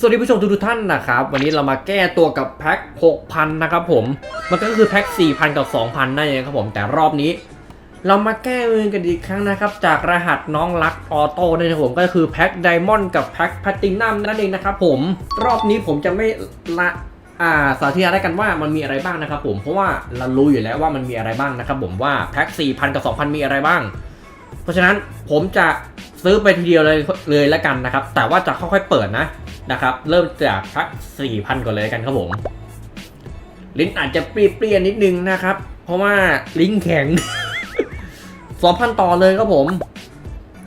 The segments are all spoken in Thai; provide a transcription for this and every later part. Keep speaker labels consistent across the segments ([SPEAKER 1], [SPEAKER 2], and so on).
[SPEAKER 1] สวัสดีผู้ชมทุกท่านนะครับ วันนี้เรามาแก้ตัวกับแพ็ค6,000 นะครับผม มันก็คือแพ็ค4,000 กับ 2,000นั่นเองครับผม แต่รอบนี้ เรามาแก้มือกันอีกครั้งนะครับ จากรหัสน้องรักออโต้นั่นเองครับผมก็คือแพ็คไดมอนด์กับแพ็คแพลตินัมนั่นเองนะครับผมรอบนี้ผมจะไม่ละอ่าสาธิตได้กันว่ามันมีอะไรบ้างนะครับผมเพราะว่าเรารู้อยู่แล้วว่ามันมีอะไรบ้างนะครับผมว่าแพ็ค4,000 กับ 2,000 มีอะไรบ้าง ราะฉะนั้นผมจะซื้อไปทีเดียวเลยเลยแล้วกันนะครับ แต่ว่าจะค่อยๆเปิดนะนะครับ เริ่มจากแพ็ค4,000 ก่อนเลยกันครับผม ลิ้นอาจจะเปรี้ยๆนิดนึงนะครับ เพราะว่าลิ้นแข็ง 2,000 ต่อเลยครับผม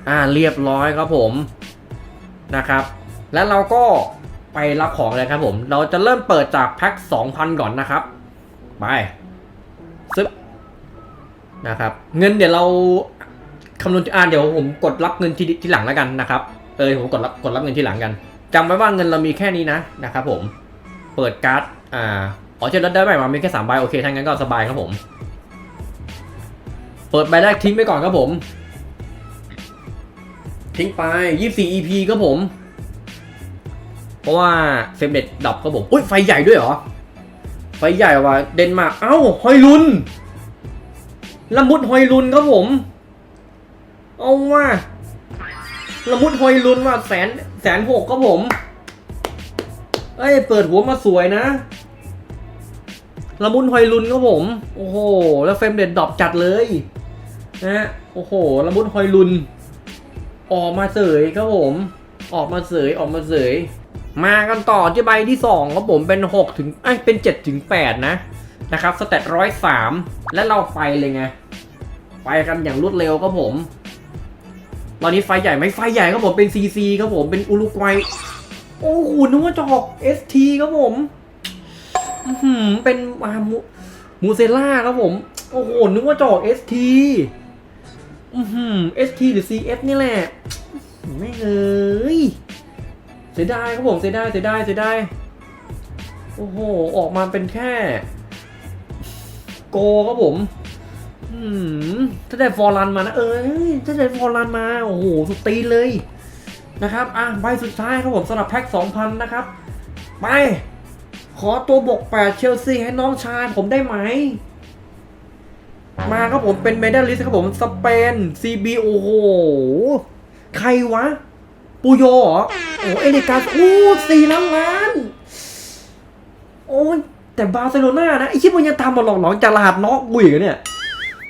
[SPEAKER 1] อ่าเรียบร้อยครับผมนะครับ แล้วเราก็ไปรับของเลยครับผม เราจะเริ่มเปิดจากแพ็ค2,000 ก่อนนะครับ ไปซึบนะครับ เงินเดี๋ยวเรา คำนวณอ่าเดี๋ยวผมกดรับเงินทีทีหลังแล้วกันนะครับเออผมกดรับกดรับเงินทีหลังกันจำไว้ว่าเงินเรามีแค่นี้นะนะครับผมเปิดการ์ดอ่าอ๋อเจอรถได้ใหม่มามีแค่สามใบโอเคถ้างั้นก็สบายครับผม เปิดใบแรกทิ้งไปก่อนครับผม ทิ้งไป24 EP ครับผม เพราะว่าเฟรมเด็ดดับครับผมอุ้ยไฟใหญ่ด้วยเหรอ ไฟใหญ่ว่ะเดนมาร์กเอ้า ฮอยลุนละมุดฮอยลุนครับผม เอาว่าละมุดฮอยลุนว่าแสนแสนหกครับผม เอ้ย เปิดหัวมาสวยนะละมุนฮอยลุนครับผม โอ้โห แล้วเฟรมเด็ดดรอปจัดเลยนะ โอ้โหละมุนฮอยลุน ออกมาเสยครับผม ออกมาเสยออกมาเสย มากันต่อที่ใบที่2ครับผมเป็น6ถึงไอ้ยเป็น7ถึง8นะนะครับสเตตร้อยสามและเราไฟเลยไง ไปกันอย่างรวดเร็วครับผม ตอนนี้ไฟใหญ่ไหมไฟใหญ่ครับผมเป็น CC ครับผมเป็นอุรุกวัยโอ้โหนึกว่าจะออก ST ครับผมอื้อหือเป็นอามูมูเซล่าครับผม โอ้โหนึกว่าจะออก ST อือหือ ST หรือ CF นี่แหละไม่เอ้ยเสียดายครับผมเสียดายเสียดายเสียดายโอ้โห ออกมาเป็นแค่ โกครับผม ถ้าได้ฟอร์รันมานะ เอ้ยถ้าได้ฟอร์รันมา โอ้โห สุดตีเลยนะครับ อะ ใบสุดท้ายครับผมสำหรับแพ็ค2,000 นะครับ ไป ขอตัวบก8เชลซีให้น้องชายผมได้ไหม มาครับผมเป็นเมดัลลิสครับผม สเปน CB โอ้โห ใครวะ ปูโยเหรอ โอ้เอเดกาอู้สี่ล้านล้าน โอ้ยแต่บาร์เซโลนานะ ไอ้ชิบมันยังตามมาหลอกหลอนจากรหัสน็อกกูอีกเหรอเนี่ย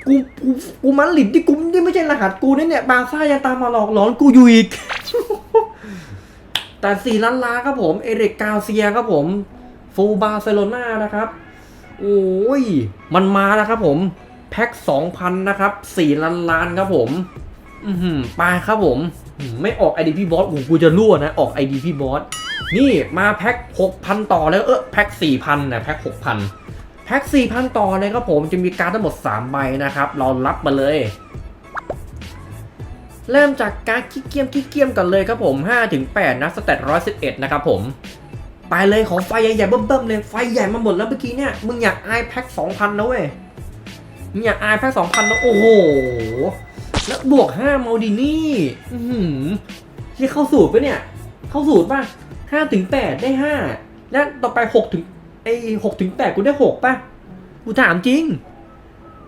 [SPEAKER 1] กูกูกูมันหลิดที่กูนี่ไม่ใช่รหัสกูนะเนี่ยบาซ่ายังตามมาหลอกหลอนกูอยู่อีก แต่สี่ล้านล้านครับผม เอเดกาเซียครับผม ฟูบาร์เซโลนานะครับ โอ้ย มันมาแล้วครับผม แพ็ค2,000นะครับ4ล้านล้านครับผม อือหือไปครับผม ไม่ออก IDP Boss โอ้โหกูจะรั่วนะ ออก IDP Boss นี่มาแพ็ค6,000ต่อแล้วเออแพ็ค4,000นะแพ็ค6,000แพ็ ค4,000 ต่อเลยครับผมจะมีการดทั้งหมด 3 ใบนะครับ เรารับมาเลย เริ่มจากการขี้เกียมขี้เกียมกันเลยครับผม5ถึง8นะสเตต111 นะครับผมไปเลยของไฟใหญ่ๆเบิ่มๆเลยไฟใหญ่มาหมดแล้วเมื่อกี้เนี่ยมึงอยากอายแพ็ค2,000นะเว้ยมึงอยากอายแพ็ค2,000นะโอ้โหแล้วบวก5มาดินี่อือหือที่เข้าสูตรปะเนี่ย เข้าสูตรป่ะ5ถึง8ได้ 5 แล้วต่อไป6ถึง ไอ้6ถึง8กูได้6ป่ะ กูถามจริง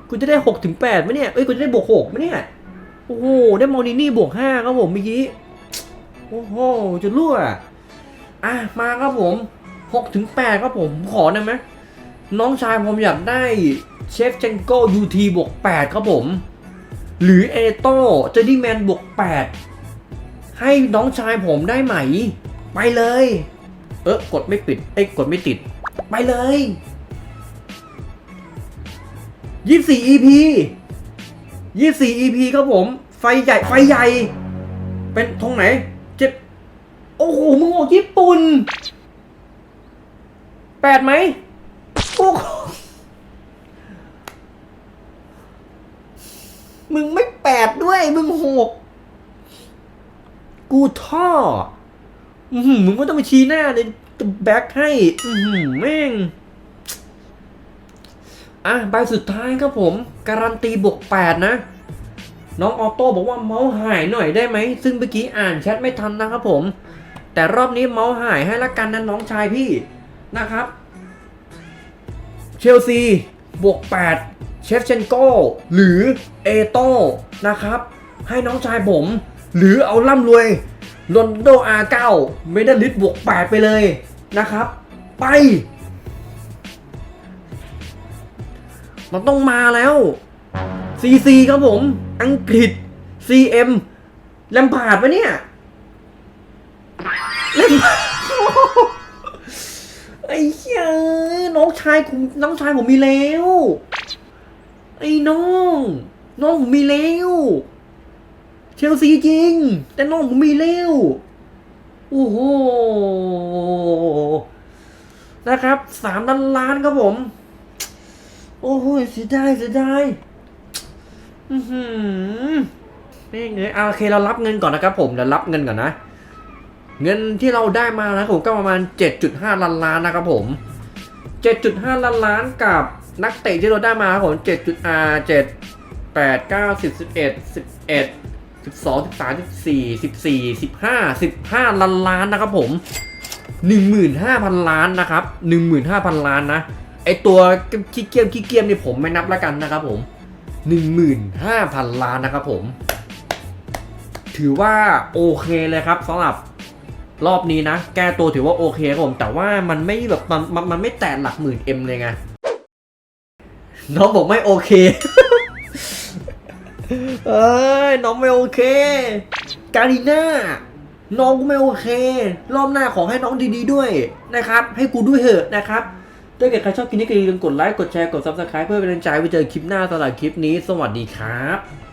[SPEAKER 1] กูจะได้6ถึง8ไหมเนี่ย เอ้ย กูจะได้บวก6ไหมเนี่ย โอ้โห ได้มอดินี่บวก5ครับผมเมื่อกี้ โอ้โหจะรั่ว อะ มาครับผม6ถึง8ครับผม ขอได้ไหมน้องชายผมอยากได้เชฟเจนโก้ยูทีบวก8ครับผม หรือเอโต้เจดี้แมนบวก8ให้น้องชายผมได้ไหม ไปเลย เออกดไม่ปิด เอ้ยกดไม่ติด ไปเลยยี่สี่ EP ยี่สี่ EP ครับผม ไฟใหญ่ ไฟใหญ่ เป็นทงไหน เจ็บ โอ้โห มึงออกญี่ปุ่นแปดไหมโอ้มึงไม่แปดด้วย มึงหก กูท่ออือหือมึงก็ต้องไปชี้หน้าเลย จะแบ็คให้อือหือแม่ง อะใบสุดท้ายครับผม การันตีบวกแปดนะ น้องออโต้บอกว่าเมาส์หายหน่อยได้ไหม ซึ่งเมื่อกี้อ่านแชทไม่ทันนะครับผม แต่รอบนี้เมาส์หายให้ละกันนะน้องชายพี่นะครับ เชลซีบวก8เชฟเชนโกหรือเอโต้นะครับ ให้น้องชายผม หรือเอาล่ำรวยโรนลโดอาเก้าเมดัลลิสบวก8ไปเลย นะครับ ไป มันต้องมาแล้ว CC ครับผม อังกฤษ CM แลมพาดปะเนี่ยแลมพาดไอ้เหี้ยน้องชายผมน้องชายผมมีแล้ว ไอ้น้อง น้องผมมีแล้วเชลซีจริง แต่น้องผมมีแล้วโอ้โห นะครับสามล้านล้านครับผม โอ้โหเสียดายเสียดายอือหือไม่เงยเอาโอเคเรารับเงินก่อนนะครับผมเดี๋ยวรับเงินก่อนนะ เงินที่เราได้มานะครับผมก็ประมาณ 7.5 ล้านล้านนะครับผม 7.5 ล้านล้านกับนักเตะที่เราได้มาครับผม7 r 7 8 9 10 11 11 12 13 14 14 15 15 ล้านล้านนะครับผม 15,000 ล้านนะครับ15,000 ล้านนะ ไอตัวขี้เกียมขี้เกียมนี่ผมไม่นับแล้วกันนะครับผม 15,000 ล้านนะครับผม ถือว่าโอเคเลยครับสำหรับรอบนี้นะ แก้ตัวถือว่าโอเคครับผม แต่ว่ามันไม่แบบมันมันมันไม่แตะหลักหมื่นเอ็มเลยไงน้องบอกไม่โอเคเอ้ยน้องไม่โอเค การีน่า น้องกูไม่โอเค รอบหน้าขอให้น้องดีๆด้วยนะครับ ให้กูด้วยเถอะนะครับถ้าเกิดใครชอบคลิปนี้ก็อย่าลืมกดไลค์ กดแชร์ กด subscribe เพื่อเป็นกำลังใจไว้เจอคลิปหน้าสำหรับคลิปนี้ สวัสดีครับ